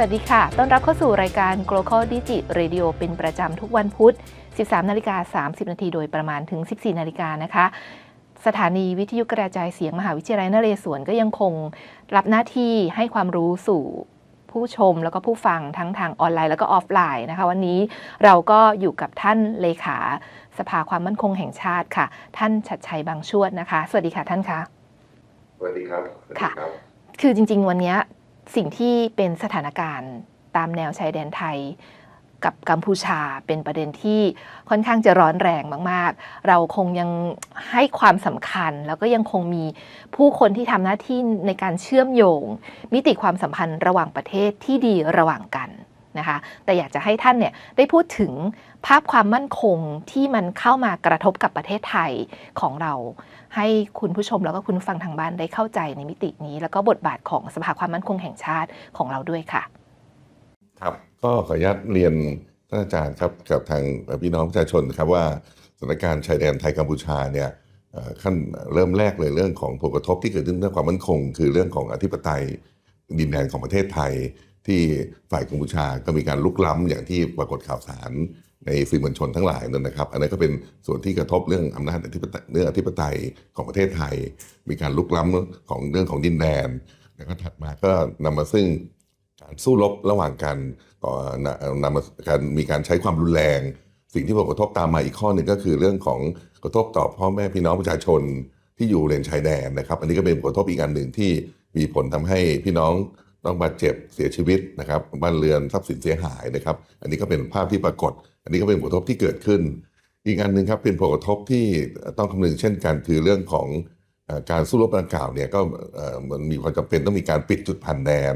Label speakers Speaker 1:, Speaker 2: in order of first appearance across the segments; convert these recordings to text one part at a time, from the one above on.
Speaker 1: วัสดีค่ะ ต้อนรับเข้าสู่รายการ Global Digi Radio เป็นประจำทุกวันพุธ 13 นาฬิกา 30 นาทีโดยประมาณถึง 14 นาฬิกานะคะ สถานีวิทยุกระจายเสียงมหาวิทยาลัยนเรศวรก็ยังคงรับหน้าที่ให้ความรู้สู่ผู้ชมแล้วก็ผู้ฟังทั้งทางออนไลน์แล้วก็ออฟไลน์นะคะ วันนี้เราก็อยู่กับท่านเลขาสภาความมั่นคงแห่งชาติค่ะ ท่านชัดชัยบางชวดนะคะ สวัสดีค่ะท่านคะ
Speaker 2: สวัสดีครับสวัสดี
Speaker 1: ค่ะ
Speaker 2: ครับ
Speaker 1: คือจริง ๆ วันเนี้ย สิ่งที่เป็นสถานการณ์ตามแนวชายแดนไทยกับกัมพูชาเป็นประเด็นที่ค่อนข้างจะร้อนแรงมาก ๆ เราคงยังให้ความสำคัญ แล้วก็ยังคงมีผู้คนที่ทำหน้าที่ในการเชื่อมโยง มิติความสัมพันธ์ระหว่างประเทศที่ดีระหว่างกัน นะคะ แต่อยากจะให้ท่านเนี่ยได้พูดถึงภาพความมั่นคงที่มันเข้ามากระทบกับประเทศไทยของเรา ให้คุณผู้ชมแล้วก็คุณฟังทางบ้านได้เข้าใจในมิตินี้ แล้วก็บทบาทของสภาความมั่นคงแห่งชาติของเราด้วยค่ะ
Speaker 2: ครับก็ขออนุญาตเรียนท่านอาจารย์ครับกับทางพี่น้องประชาชนครับว่าสถานการณ์ชายแดนไทยกัมพูชาเนี่ยขั้นเริ่มแรกเลยเรื่องของผลกระทบที่เกิดขึ้นเรื่องความมั่นคง คือเรื่องของอธิปไตยดินแดนของประเทศไทย ที่ฝ่ายกัมพูชาก็มีการลุกล้ำอย่างที่ปรากฏข่าวสารในสื่อมวลชนทั้งหลายนั่นนะครับ อันนั้นก็เป็นส่วนที่กระทบเรื่องอำนาจอธิปไตยเรื่องอธิปไตยของประเทศไทย มีการลุกล้ำของเรื่องของดินแดน แล้วก็ถัดมาก็นำมาซึ่งการสู้รบระหว่างกันก็นนำมาการมีการใช้ความรุนแรง สิ่งที่ผลกระทบตามมาอีกข้อหนึ่งก็คือเรื่องของกระทบต่อพ่อแม่พี่น้องประชาชนที่อยู่เลนชายแดนนะครับ อันนี้ก็เป็นผลกระทบอีกอันหนึ่งที่มีผลทำให้พี่น้อง ต้องบาดเจ็บเสียชีวิตนะครับบ้านเรือนทรัพย์สินเสียหายนะครับ อันนี้ก็เป็นภาพที่ปรากฏ อันนี้ก็เป็นผลกระทบที่เกิดขึ้น อีกอันหนึ่งครับเป็นผลกระทบที่ต้องคำนึงเช่นกัน คือเรื่องของอการสู้รบดังกล่าวเนี่ยก็เอ่อมันมีความจำเป็นต้องมีการปิดจุดผ่านแดน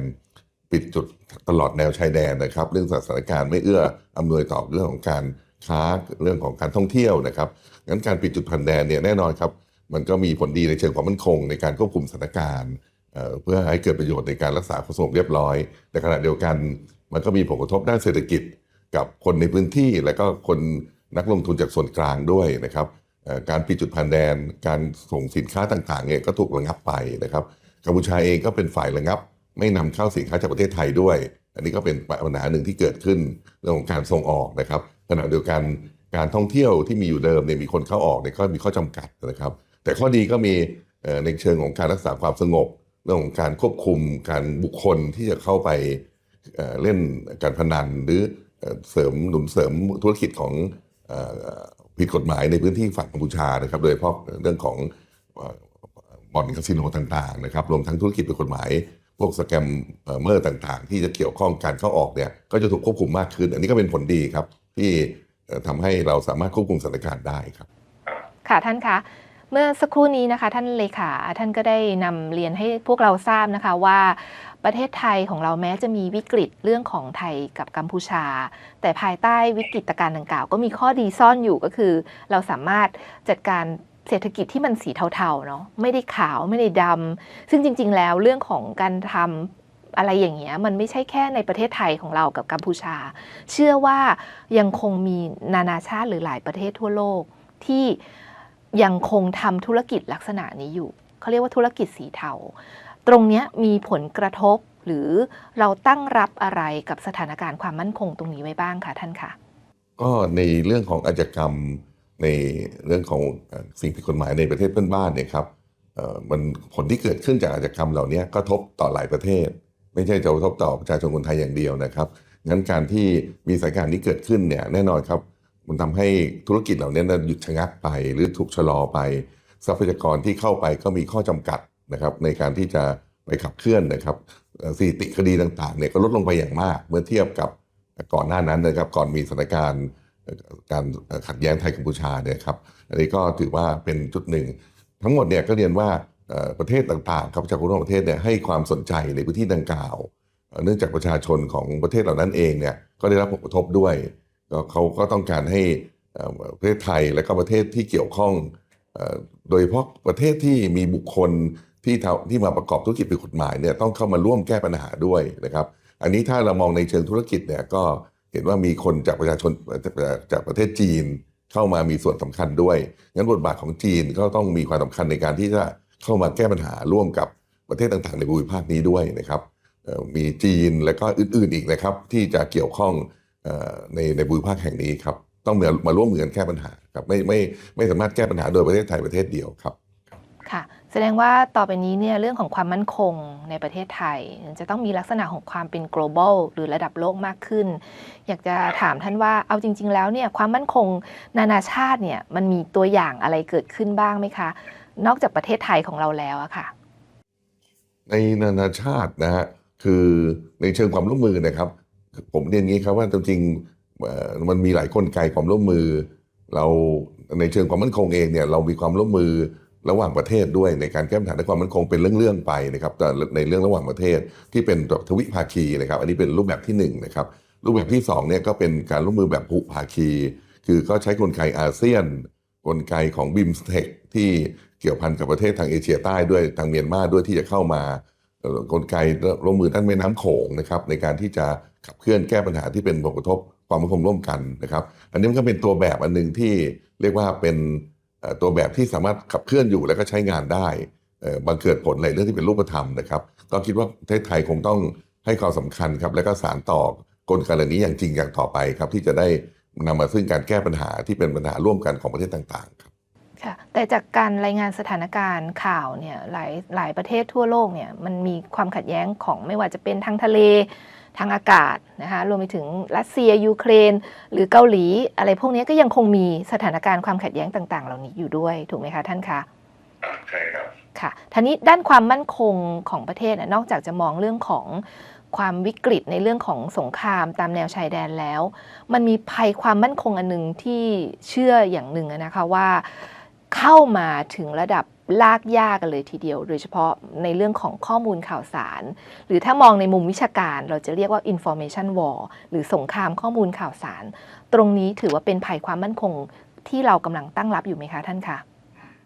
Speaker 2: ปิดจุดตลอดแนวชายแดนนะครับ เรื่องสถานการณ์ไม่เอื้ออำนวยต่อเรื่องของการค้าเรื่องของการท่องเที่ยวนะครับงั้นการปิดจุดผ่านแดนเนี่ยแน่นอนครับมันก็มีผลดีในเชิงความมั่นคงในการควบคุมสถานการณ์ เพื่อให้เกิดประโยชน์ในการรักษาความสงบเรียบร้อย แต่ขณะเดียวกันมันก็มีผลกระทบด้านเศรษฐกิจกับคนในพื้นที่และก็คนนักลงทุนจากส่วนกลางด้วยนะครับการปิดจุดผ่านแดน การส่งสินค้าต่างๆเนี่ยก็ถูกระงับไปนะครับกัมพูชาเองก็เป็นฝ่ายระงับ ไม่นำเข้าสินค้าจากประเทศไทยด้วย อันนี้ก็เป็นปัญหาหนึ่งที่เกิดขึ้นเรื่องของการส่งออกนะครับขณะเดียวกันการท่องเที่ยวที่มีอยู่เดิมเนี่ยมีคนเข้าออกเนี่ยก็มีข้อจำกัดนะครับ แต่ข้อดีก็มีในเชิงของการรักษาความสงบ เรื่องของการควบคุมการบุคคลที่จะเข้าไปเล่นการพนันหรือเสริมหนุนเสริมธุรกิจของผิดกฎหมายในพื้นที่ฝั่งกัมพูชานะครับ โดยเฉพาะเรื่องของบ่อนคาสิโนต่างๆนะครับรวมทั้งธุรกิจผิดกฎหมาย พวกสแกมเมอร์ต่างๆ ที่จะเกี่ยวข้องการเข้าออกเนี่ยก็จะถูกควบคุมมากขึ้น อันนี้ก็เป็นผลดีครับที่เอ่อทำให้เราสามารถควบคุมสถานการณ์ได้ครับ
Speaker 1: ค่ะท่านคะ เมื่อสักครู่นี้นะคะท่านเลขาท่านก็ได้นำเรียนให้พวกเราทราบนะคะว่าประเทศไทยของเราแม้จะมีวิกฤตเรื่องของไทยกับกัมพูชา แต่ภายใต้วิกฤตการณ์ดังกล่าว ก็มีข้อดีซ่อนอยู่ก็คือ เราสามารถจัดการเศรษฐกิจที่มันสีเทาๆเนาะไม่ได้ขาวไม่ได้ดำซึ่งจริง ๆ แล้วเรื่องของการทำอะไรอย่างเงี้ยมันไม่ใช่แค่ในประเทศไทยของเรากับกัมพูชา เชื่อว่ายังคงมีนานาชาติหรือหลายประเทศทั่วโลกที่ ยังคงทำธุรกิจลักษณะนี้อยู่เขาเรียกว่าธุรกิจสีเทา ตรงนี้มีผลกระทบหรือเราตั้งรับอะไรกับสถานการณ์ความมั่นคงตรงนี้ไว้บ้างคะท่านคะ
Speaker 2: ก็ในเรื่องของอาชญากรรมในเรื่องของสิ่งผิดกฎหมายในประเทศเพื่อนบ้านเนี่ยครับมันผลที่เกิดขึ้นจากอาชญากรรมเหล่านี้ก็ทบต่อหลายประเทศ ไม่ใช่จะกระทบต่อประชาชนคนไทยอย่างเดียวนะครับงั้นการที่มีสถานการณ์นี้เกิดขึ้นเนี่ยแน่นอนครับ มันทำให้ธุรกิจเหล่านี้นะหยุดชะงักไปหรือถูกชะลอไป ทรัพยากรที่เข้าไปก็มีข้อจำกัดนะครับ ในการที่จะไปขับเคลื่อนนะครับสถิติคดีต่างๆเนี่ยก็ลดลงไปอย่างมาก เมื่อเทียบกับก่อนหน้านั้นนะครับ ก่อนมีสถานการณ์การขัดแย้งไทยกัมพูชาเนี่ยครับอันนี้ก็ถือว่าเป็นจุดหนึ่ง ทั้งหมดเนี่ยก็เรียนว่าประเทศต่างๆครับจาคนทั่วประเทศเนี่ยให้ความสนใจในพื้นที่ดังกล่าว เนื่องจากประชาชนของประเทศเหล่านั้นเองเนี่ยก็ได้รับผลกระทบด้วย ก็เขาก็ต้องการให้ประเทศไทยและก็ประเทศที่เกี่ยวข้อง โดยเฉพาะประเทศที่มีบุคคลที่ที่มาประกอบธุรกิจผิดกฎหมายเนี่ยต้องเข้ามาร่วมแก้ปัญหาด้วยนะครับ อันนี้ถ้าเรามองในเชิงธุรกิจเนี่ยก็เห็นว่ามีคนจากประชาชนจากประเทศจีนเข้ามามีส่วนสำคัญด้วยงั้นบทบาทของจีนก็ต้องมีความสำคัญในการที่จะเข้ามาแก้ปัญหาร่วมกับประเทศต่างๆ ในภูมิภาคนี้ด้วยนะครับมีจีนและก็อื่นๆอีกนะครับที่จะเกี่ยวข้อง ในในภูมิภาคแห่งนี้ครับต้องมามาร่วมมือกันแก้ปัญหาครับไม่ไม่ไม่สามารถแก้ปัญหาโดยประเทศไทยประเทศเดียวครับ
Speaker 1: ค่ะ แสดงว่าต่อไปนี้เนี่ยเรื่องของความมั่นคงในประเทศไทย จะต้องมีลักษณะของความเป็น global หรือระดับโลกมากขึ้น อยากจะถามท่านว่าเอาจริง ๆ แล้วเนี่ยความมั่นคงนานาชาติเนี่ยมันมีตัวอย่างอะไรเกิดขึ้นบ้างไหมคะ นอกจากประเทศไทยของเราแล้วอะค่ะ
Speaker 2: ในนานาชาตินะฮะคือในเชิงความร่วมมือนะครับ ผมเรียนอย่างนี้ครับว่าจริงๆมันมีหลายกลไกความร่วมมือ เราในเชิงความมั่นคงเองเนี่ยเรามีความร่วมมือระหว่างประเทศด้วยในการแก้ปัญหาในความมั่นคงเป็นเรื่องๆไปนะครับแต่ในเรื่องระหว่างประเทศที่เป็นแบบทวิภาคีนะครับ อันนี้เป็นรูปแบบที่หนึ่งนะครับรูปแบบที่สองเนี่ยก็เป็นการร่วมมือแบบหุภาคี คือก็ใช้กลไกอาเซียน กลไกของบิมสเทคที่เกี่ยวพันกับประเทศทางเอเชียใต้ด้วยทางเมียนมาด้วยที่จะเข้ามากลไกร่วมมือด้านแม่น้ำโขงนะครับในการที่จะ ขับเคลื่อนแก้ปัญหาที่เป็นผลกระทบความมั่นคงร่วมกันนะครับ อันนี้มันก็เป็นตัวแบบอันหนึ่งที่เรียกว่าเป็นตัวแบบที่สามารถขับเคลื่อนอยู่แล้วก็ใช้งานได้บังเกิดผลในเรื่องที่เป็นรูปธรรมนะครับ ก็คิดว่าประเทศไทยคงต้องให้ความสำคัญครับ และก็สารต่อกลไกเหล่านี้อย่างจริงอย่างต่อไปครับ ที่จะได้นำมาซึ่งการแก้ปัญหาที่เป็นปัญหาร่วมกันของประเทศต่างๆครับ
Speaker 1: ค่ะแต่จากการรายงานสถานการณ์ข่าวเนี่ยหลายหลายประเทศทั่วโลกเนี่ยมันมีความขัดแย้งของไม่ว่าจะเป็นทางทะเล ทางอากาศนะคะรวมไปถึงรัสเซียยูเครน หรือเกาหลี อะไรพวกนี้ก็ยังคงมีสถานการณ์ความขัดแย้งต่าง ๆ เหล่านี้อยู่ด้วยถูกไหมคะท่านคะ
Speaker 2: ใช่ครับ
Speaker 1: ค่ะทีนี้ด้านความมั่นคงของประเทศน่ะนอกจากจะมองเรื่องของความวิกฤตในเรื่องของสงครามตามแนวชายแดนแล้ว มันมีภัยความมั่นคงอันหนึ่งที่เชื่ออย่างหนึ่งอะนะคะว่าเข้ามาถึงระดับ ลากยากกันเลยทีเดียว โดยเฉพาะในเรื่องของข้อมูลข่าวสาร หรือถ้ามองในมุมวิชาการเราจะเรียกว่า information war หรือสงครามข้อมูลข่าวสาร ตรงนี้ถือว่าเป็นภัยความมั่นคงที่เรากำลังตั้งรับอยู่ไหมคะท่านคะ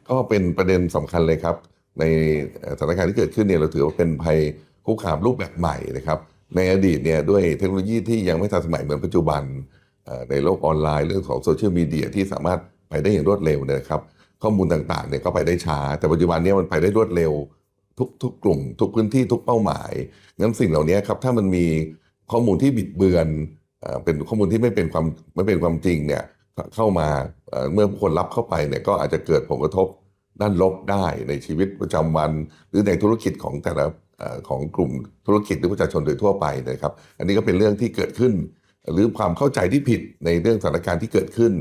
Speaker 2: ก็เป็นประเด็นสำคัญเลยครับ ในสถานการณ์ที่เกิดขึ้นเนี่ยเราถือว่าเป็นภัยคุกคามรูปแบบใหม่นะครับในอดีตเนี่ยด้วยเทคโนโลยีที่ยังไม่ทันสมัยเหมือนปัจจุบันในโลกออนไลน์เรื่องของโซเชียลมีเดียที่สามารถไปได้อย่างรวดเร็วเนยนะครับ ข้อมูลต่างๆเนี่ยก็ไปได้ช้า แต่ปัจจุบันนี้มันไปได้รวดเร็วทุกทุกกลุ่ม ทุกพื้นที่ทุกเป้าหมายงั้นสิ่งเหล่านี้ครับถ้ามันมีข้อมูลที่บิดเบือนเป็นข้อมูลที่ไม่เป็นความไม่เป็นความจริงเนี่ยเข้ามาเมื่อคนรับเข้าไปเนี่ยก็อาจจะเกิดผลกระทบด้านลบได้ในชีวิตประจำวัน หรือในธุรกิจของแต่ละของกลุ่มธุรกิจหรือประชาชนโดยทั่วไปนะครับ อันนี้ก็เป็นเรื่องที่เกิดขึ้น หรือความเข้าใจที่ผิดในเรื่องสถานการณ์ที่เกิดขึ้น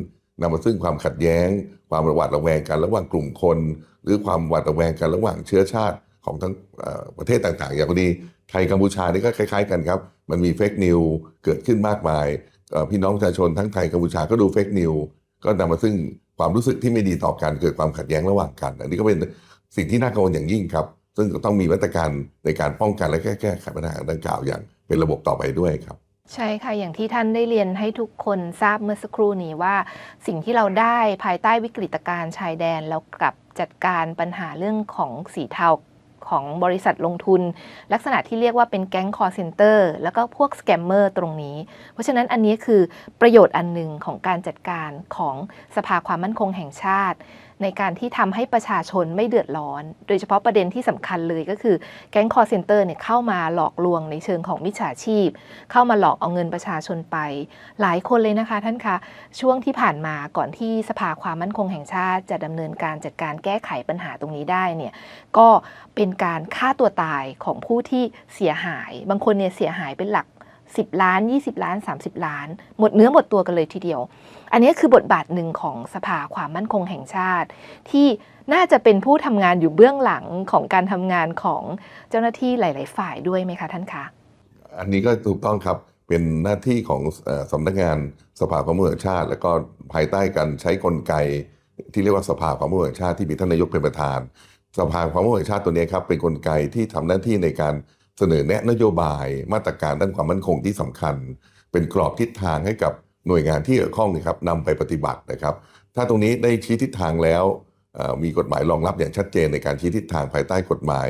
Speaker 2: นำมาซึ่งความขัดแย้ง ความระหวาดระแวงกันระหว่างกลุ่มคน หรือความหวาดระแวงกันระหว่างเชื้อชาติของทั้งประเทศต่างๆ อย่างกรณีไทยกัมพูชานี่ก็คล้าย ๆ กันครับ มันมีเฟกนิวเกิดขึ้นมากมาย พี่น้องประชาชนทั้งไทยกัมพูชาก็ดูเฟกนิวก็นำมาซึ่งความรู้สึกที่ไม่ดีต่อกันเกิดความขัดแย้งระหว่างกัน อันนี้ก็เป็นสิ่งที่น่ากังวลอย่างยิ่งครับ ซึ่งต้องมีมาตรการในการป้องกันและแก้ไขปัญหาดังกล่าวอย่างเป็นระบบต่อไปด้วยครับ
Speaker 1: ใช่ค่ะ อย่างที่ท่านได้เรียนให้ทุกคนทราบเมื่อสักครู่นี้ว่า สิ่งที่เราได้ภายใต้วิกฤตการณ์ชายแดนแล้วกลับจัดการปัญหาเรื่องของสีเทาของบริษัทลงทุน ลักษณะที่เรียกว่าเป็นแก๊งคอร์เซนเตอร์แล้วก็พวกสแกมเมอร์ตรงนี้ เพราะฉะนั้นอันนี้คือประโยชน์อันหนึ่งของการจัดการของสภาความมั่นคงแห่งชาติ ในการที่ทำให้ประชาชนไม่เดือดร้อน โดยเฉพาะประเด็นที่สำคัญเลยก็คือแก๊งคอร์เซนเตอร์เนี่ยเข้ามาหลอกลวงในเชิงของมิจฉาชีพ เข้ามาหลอกเอาเงินประชาชนไป หลายคนเลยนะคะท่านคะ ช่วงที่ผ่านมาก่อนที่สภาความมั่นคงแห่งชาติ จะดำเนินการจัดการแก้ไขปัญหาตรงนี้ได้เนี่ยก็เป็นการฆ่าตัวตายของผู้ที่เสียหาย บางคนเนี่ยเสียหายเป็นหลัก 10 ล้าน 20 ล้าน 30 ล้าน หมดเนื้อหมดตัวกันเลยทีเดียว อันนี้คือบทบาทหนึ่งของสภาความมั่นคงแห่งชาติ ที่น่าจะเป็นผู้ทำงานอยู่เบื้องหลังของการทำงานของเจ้าหน้าที่หลาย ๆ ฝ่ายด้วยไหมคะท่านคะ
Speaker 2: อันนี้ก็ถูกต้องครับเป็นหน้าที่ของสำนักงานสภาความมั่นคงแห่งชาติ แล้วก็ภายใต้การใช้กลไกที่เรียกว่าสภาความมั่นคงแห่งชาติที่มีท่านนายกเป็นประธาน สภาความมั่นคงแห่งชาติตัวนี้ครับเป็นกลไกที่ทำหน้าที่ในการ เสนอแนะนโยบายมาตรการด้านความมั่นคงที่สำคัญ เป็นกรอบทิศทางให้กับหน่วยงานที่เกี่ยวข้องนะครับนำไปปฏิบัตินะครับ ถ้าตรงนี้ได้ชี้ทิศทางแล้วมีกฎหมายรองรับอย่างชัดเจนในการชี้ทิศทางภายใต้กฎหมาย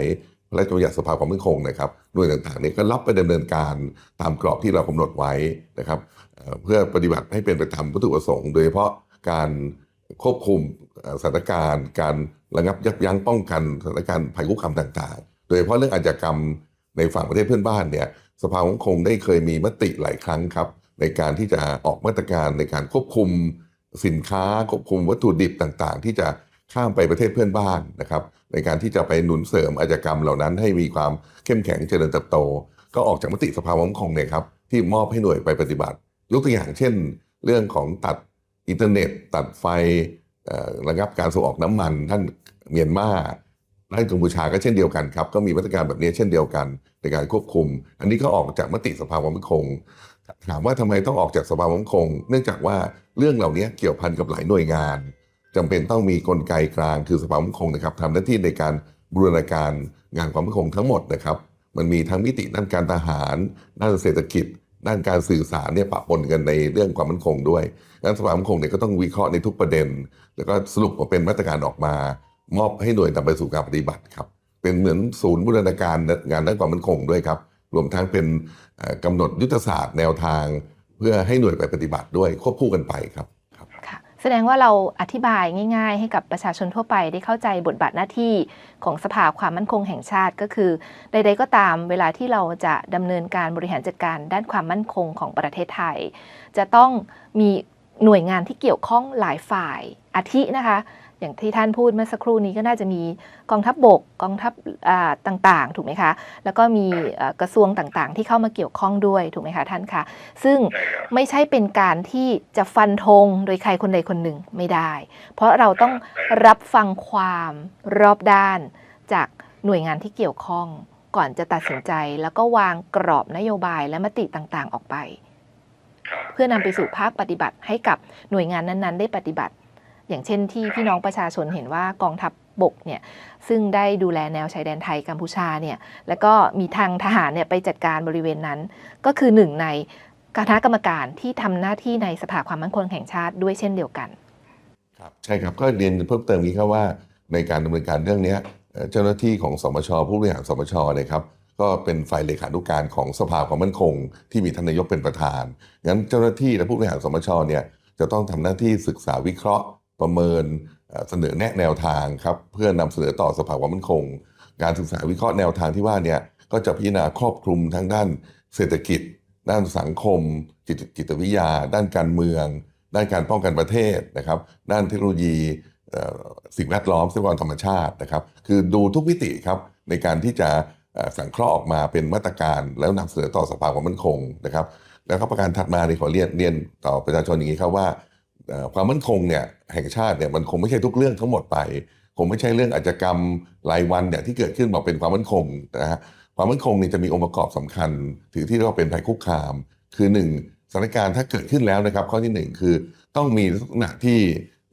Speaker 2: พระราชบัญญัติสภาความมั่นคงนะครับหน่วยต่างๆนี้ก็รับไปดำเนินการตามกรอบที่เรากำหนดไว้นะครับเพื่อปฏิบัติให้เป็นไปตามวัตถุประสงค์ โดยเฉพาะการควบคุมสถานการณ์ การระงับยับยั้งป้องกันสถานการณ์ภัยคุกคามต่าง ๆ โดยเฉพาะเรื่องอาชญากรรม ในฝั่งประเทศเพื่อนบ้านเนี่ยสภาความคงได้เคยมีมติหลายครั้งครับ ในการที่จะออกมาตรการในการควบคุมสินค้าควบคุมวัตถุดิบต่างๆ ที่จะข้ามไปประเทศเพื่อนบ้านนะครับ ในการที่จะไปหนุนเสริมอาชญากรรมเหล่านั้น ให้มีความเข้มแข็งเจริญเติบโต ก็ออกจากมติสภาความคงเนี่ยครับที่มอบให้หน่วยไปปฏิบัติยกตัวอย่างเช่น เรื่องของตัดอินเทอร์เน็ต ตัดไฟระงับการส่งออกน้ำมันท่านเมียนมา ท่านกัมพูชาก็เช่นเดียวกันครับ ก็มีมาตรการแบบนี้เช่นเดียวกันในการควบคุม อันนี้ก็ออกจากมติสภาความมั่นคง ถามว่าทำไมต้องออกจากสภาความมั่นคง เนื่องจากว่าเรื่องเหล่านี้เกี่ยวพันกับหลายหน่วยงานจำเป็นต้องมีกลไกกลางคือสภาความมั่นคงนะครับทำหน้าที่ในการบูรณาการงานความมั่นคงทั้งหมดนะครับ มันมีทั้งมิติด้านการทหาร ด้านเศรษฐกิจ ด้านการสื่อสารเนี่ยปะปนกันในเรื่องความมั่นคงด้วยงั้นสภาความมั่นคงเนี่ยก็ต้องวิเคราะห์ในทุกประเด็น แล้วก็สรุปมาเป็นมาตรการออกมา มอบให้หน่วยนำไปสู่การปฏิบัติครับ เป็นเหมือนศูนย์บูรณาการงานด้านความมั่นคงด้วยครับรวมทั้งเป็นเอ่อกำหนดยุทธศาสตร์แนวทาง เพื่อให้หน่วยไปปฏิบัติด้วยควบคู่กันไปครับ
Speaker 1: ค่ะแสดงว่าเราอธิบายง่าย ๆ ให้กับประชาชนทั่วไปได้เข้าใจบทบาทหน้าที่ของสภาความมั่นคงแห่งชาติก็คือ ใด ๆ ก็ตามเวลาที่เราจะดำเนินการบริหารจัดการด้านความมั่นคงของประเทศไทย จะต้องมีหน่วยงานที่เกี่ยวข้องหลายฝ่ายอาทินะคะ อย่างที่ท่านพูดเมื่อสักครู่นี้ก็น่าจะมีกองทัพบบกกองทัพอ่าต่างๆ ถูกไหมคะ แล้วก็มีเอ่อกระทรวงต่างๆ ที่เข้ามาเกี่ยวข้องด้วยถูกไหมคะท่านคะซึ่ง
Speaker 3: ใช่ครับ
Speaker 1: ไม่ใช่เป็นการที่จะฟันธงโดยใครคนใดคนหนึ่งไม่ได้ เพราะเราต้องรับฟังความรอบด้านจากหน่วยงานที่เกี่ยวข้องก่อนจะตัดสินใจแล้วก็วางกรอบนโยบายและมติต่างๆออกไป
Speaker 3: ครับ
Speaker 1: เพื่อนำไปสู่ภาคปฏิบัติให้กับหน่วยงานนั้นๆ ได้ปฏิบัติ อย่างเช่นที่พี่น้องประชาชนเห็นว่ากองทัพบบกเนี่ยซึ่งได้ดูแลแนวชายแดนไทยกัมพูชาเนี่ยแล้วก็มีทางทหารเนี่ยไปจัดการบริเวณนั้น ก็คือหนึ่งในคณะกรรมการที่ทำหน้าที่ในสภาความมั่นคงแห่งชาติด้วยเช่นเดียวกัน
Speaker 2: ครับใช่ครับก็เรียนเพิ่มเติมนี้ครับว่าในการดำเนินการเรื่องเนี้ยเอ่อเจ้าหน้าที่ของสมช ผู้บริหารสมชเนี่ยครับก็เป็นฝ่ายเลขานุการของสภาความมั่นคง ที่มีท่านนายกเป็นประธานงั้นเจ้าหน้าที่และผู้บริหารสมชเนี่ยจะต้องทำหน้าที่ศึกษาวิเคราะห์ ประเมินเสนอแนะแนวทางครับเพื่อนำเสนอต่อสภาความมั่นคง การศึกษาวิเคราะห์แนวทางที่ว่าเนี่ยก็จะพิจารณาครอบคลุมทั้งด้านเศรษฐกิจ ด้านสังคม จิตจิตวิทยา ด้านการเมือง ด้านการป้องกันประเทศนะครับ ด้านเทคโนโลยีสิ่งแวดล้อมทรัพยากรธรรมชาตินะครับ คือดูทุกมิติครับในการที่จะสังเคราะห์ออกมาเป็นมาตรการแล้วนำเสนอต่อสภาความมั่นคงนะครับ แล้วก็ประการถัดมาในขอเรียนเรียนต่อประชาชนอย่างนี้ครับว่า ความมั่นคงเนี่ยแห่งชาติเนี่ยมันคงไม่ใช่ทุกเรื่องทั้งหมดไปคงไม่ใช่เรื่องอาชญากรรมรายวันเนี่ยที่เกิดขึ้นบอกเป็นความมั่นคงนะฮะความมั่นคงเนี่ยจะมีองค์ประกอบสำคัญ ถือที่เรียกว่าเป็นภัยคุกคาม คือหนึ่งสถานการณ์ถ้าเกิดขึ้นแล้วนะครับ ข้อที่หนึ่งคือต้องมีลักษณะที่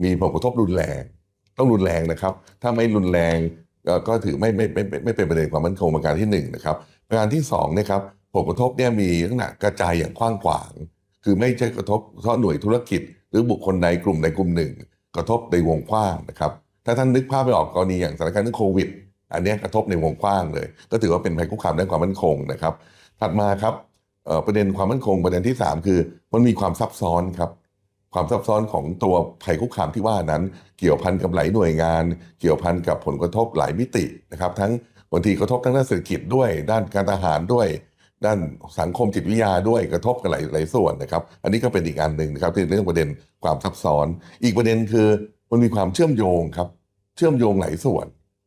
Speaker 2: มีผลกระทบรุนแรง ต้องรุนแรงนะครับ ถ้าไม่รุนแรงก็ถือไม่ไม่ไม่ไม่เป็นประเด็นความมั่นคงประการที่หนึ่งนะครับประการที่สองนะครับผลกระทบเนี่ยมีลักษณะกระจายอย่างกว้างขวาง คือไม่ใช่กระทบเฉพาะหน่วยธุรกิจ รือบุคคลใดกลุ่มใดกลุ่มหนึ่ง กระทบในวงกว้างนะครับ ถ้าท่านนึกภาพไปออกกรณีอย่างสถานการณ์เรื่องโควิด อันนี้กระทบในวงกว้างเลย ก็ถือว่าเป็นภัยคุกคามด้านความมั่นคงนะครับ ถัดมาครับประเด็นความมั่นคงประเด็นที่ 3 คือ มันมีความซับซ้อนครับความซับซ้อนของตัวภัยคุกคามที่ว่านั้น เกี่ยวพันกับหลายหน่วยงาน เกี่ยวพันกับผลกระทบหลายมิตินะครับ ทั้งบางทีกระทบทั้งด้านเศรษฐกิจด้วย ด้านการทหารด้วย ด้านสังคมจิตวิทยาด้วยกระทบกันหลายหลายส่วนนะครับ อันนี้ก็เป็นอีกอันหนึ่งนะครับที่เรื่องประเด็นความซับซ้อน อีกประเด็นคือมันมีความเชื่อมโยงครับ เชื่อมโยงหลายส่วน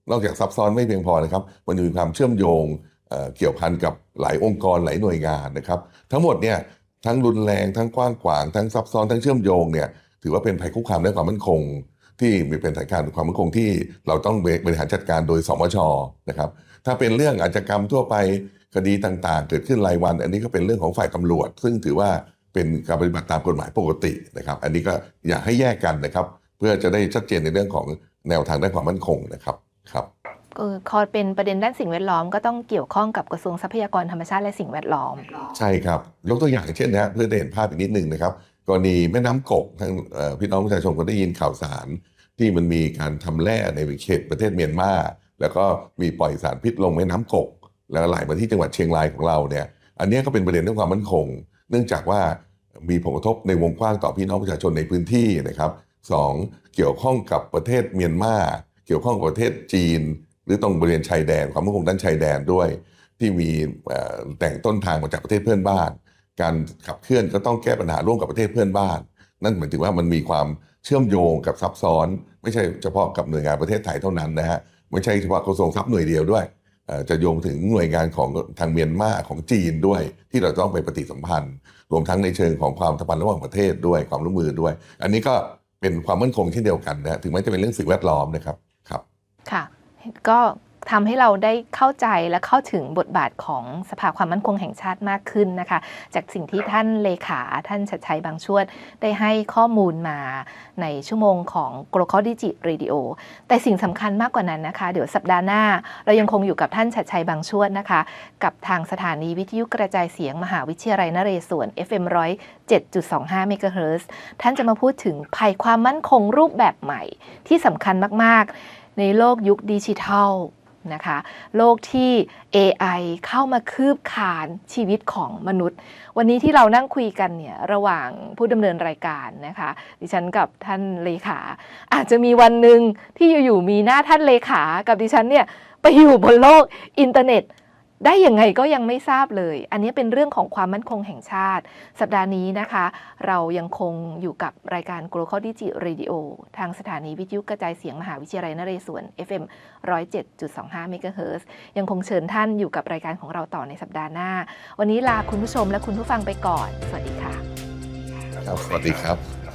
Speaker 2: นอกจากซับซ้อนไม่เพียงพอนะครับ มันยังมีความเชื่อมโยงเเกี่ยวพันกับหลายองค์กรหลายหน่วยงานนะครับ ทั้งหมดเนี่ยทั้งรุนแรงทั้งกว้างขวางทั้งซับซ้อนทั้งเชื่อมโยงเนี่ยถือว่าเป็นภัยคุกคามด้านความมั่นคง ที่มีเป็นสถานการณ์ความมั่นคงที่เราต้องบริหารจัดการโดยสมชนะครับถ้าเป็นเรื่องอาชญากรรมทั่วไป คดีต่างๆ เกิดขึ้นรายวัน อันนี้ก็เป็นเรื่องของฝ่ายตำรวจ ซึ่งถือว่าเป็นการปฏิบัติตามกฎหมายปกตินะครับ อันนี้ก็อยากให้แยกกันนะครับ เพื่อจะได้ชัดเจนในเรื่องของแนวทางด้านความมั่นคงนะครับครับ
Speaker 1: ก็คอเป็นประเด็นด้านสิ่งแวดล้อมก็ต้องเกี่ยวข้องกับกระทรวงทรัพยากรธรรมชาติและสิ่งแวดล้อม
Speaker 2: ใช่ครับยกตัวอย่างเช่นนะฮะเพื่อได้เห็นภาพอีกนิดหนึ่งนะครับกรณีแม่น้ำกกทั้งเอ่อพี่น้องประชาชนก็ได้ยินข่าวสาร ที่มันมีการทำแร่ในเขตประเทศเมียนมาแล้วก็มีปล่อยสารพิษลงแม่น้ำกก แล้วไหลมาที่จังหวัดเชียงรายของเราเนี่ยอันนี้ก็เป็นประเด็นเรื่องความมั่นคง เนื่องจากว่ามีผลกระทบในวงกว้างต่อพี่น้องประชาชนในพื้นที่นะครับสองเกี่ยวข้องกับประเทศเมียนมาเกี่ยวข้องกับประเทศจีน หรือตรงบริเวณชายแดนความมั่นคงด้านชายแดนด้วย ที่มีแต่งต้นทางมาจากประเทศเพื่อนบ้าน การขับเคลื่อนก็ต้องแก้ปัญหาร่วมกับประเทศเพื่อนบ้าน นั่นหมายถึงว่ามันมีความเชื่อมโยงกับซับซ้อน ไม่ใช่เฉพาะกับหน่วยงานประเทศไทยเท่านั้นนะฮะไม่ใช่เฉพาะกระทรวงทรัพย์หน่วยเดียวด้วย จะโยงถึงหน่วยงานของทางเมียนมาของจีนด้วย ที่เราต้องไปปฏิสัมพันธ์ รวมทั้งในเชิงของความสัมพันธ์ระหว่างประเทศด้วยความร่วมมือด้วย อันนี้ก็เป็นความมั่นคงเช่นเดียวกันนะถึงแม้จะเป็นเรื่องสิ่งแวดล้อมนะครับครับ
Speaker 1: ค่ะ ก็ ทำให้เราได้เข้าใจและเข้าถึงบทบาทของสภาความมั่นคงแห่งชาติมากขึ้นนะคะ จากสิ่งที่ท่านเลขาท่านชัดชัยบางชวดได้ให้ข้อมูลมาในชั่วโมงของ Global Digi Radio แต่สิ่งสำคัญมากกว่านั้นนะคะ เดี๋ยวสัปดาห์หน้า เรายังคงอยู่กับท่านชัดชัยบางชวดนะคะ กับทางสถานีวิทยุกระจายเสียงมหาวิทยาลัยนเรศวร FM 107.25เมกะเฮิรตซ์ท่านจะมาพูดถึงภัยความมั่นคงรูปแบบใหม่ที่สำคัญมาก ๆ ในโลกยุคดิจิทัล นะคะ โลกที่ AI เข้ามาคืบคานชีวิตของมนุษย์ วันนี้ที่เรานั่งคุยกันเนี่ยระหว่างผู้ดำเนินรายการนะคะ ดิฉันกับท่านเลขา อาจจะมีวันหนึ่งที่อยู่ๆมีหน้าท่านเลขา กับดิฉันเนี่ยไปอยู่บนโลกอินเทอร์เน็ต ได้ยังไงก็ยังไม่ทราบเลย อันนี้เป็นเรื่องของความมั่นคงแห่งชาติ สัปดาห์นี้นะคะ เรายังคงอยู่กับรายการ Global Digi Radio ทางสถานีวิทยุกระจายเสียงมหาวิทยาลัยนเรศวร FM 107.25เมกะเฮิรตซ์ยังคงเชิญท่านอยู่กับรายการของเราต่อในสัปดาห์หน้า วันนี้ลาคุณผู้ชมและคุณผู้ฟังไปก่อน สวัสดีค่ะ
Speaker 2: ครับ สวัสดีครับ